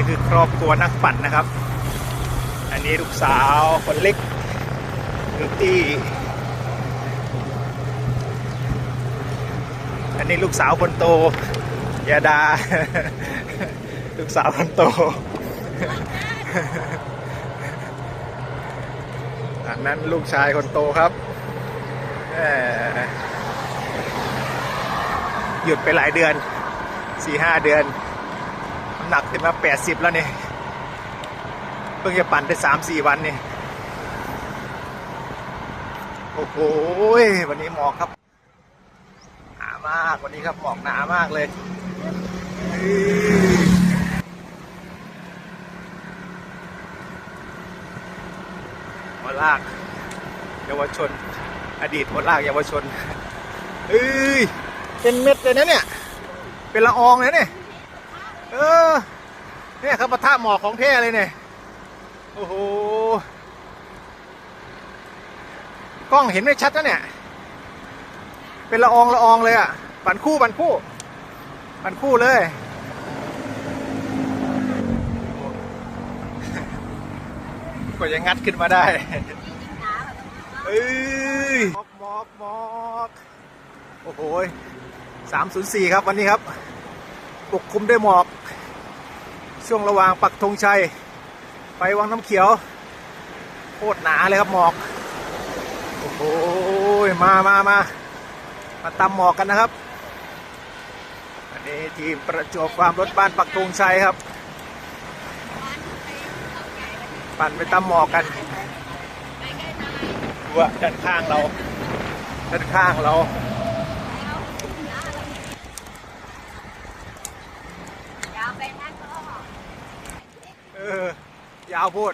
นี่คือครอบครัวนักปั่นนะครับ อันนี้ลูกสาวคนเล็กลูกตี้ อันนี้ลูกสาวคนโตยาดา ลูกสาวคนโตอันนั้นลูกชายคนโตครับหยุดไปหลายเดือนสี่ห้าเดือน หนักขึ้นมาแปดสิบแล้วนี่เพิ่งจะปั่นได้สามสี่วันนี่โอ้โหวันนี้หมอกครับหนามากวันนี้ครับหมอกหนามากเลยเฮ้ยหัวลากเยาวชน อดีตหัวลากเยาวชนเอ้ยเป็นเม็ดเลยนะเนี่ย เป็นละอองเลยเนี่ย เออ เนี่ยครับปะทะหมอกของแท้เลยเนี่ย โอ้โห กล้องเห็นไม่ชัดนะเนี่ย เป็นละอองละอองเลยอะ ปั่นคู่ปั่นคู่ ปั่นคู่เลยกว่าจะงัดขึ้นมาได้ เอ้ยหมอกหมอกหมอกโอ้โหสามศูนย์สี่ครับวันนี้ครับปกคลุมด้วยหมอก ช่วงระหว่างปักธงชัย ไปวังน้ำเขียว โคตรหนาเลยครับหมอก โอ้โหมามามามาตำหมอกกันนะครับ อันนี้ทีมประจวบความรถบ้านปักธงชัยครับ ปั่นไปตำหมอกกันดูว่าด้านข้างเรา ด้านข้างเรา ยาวไปนั่นก็ เออยาวพูด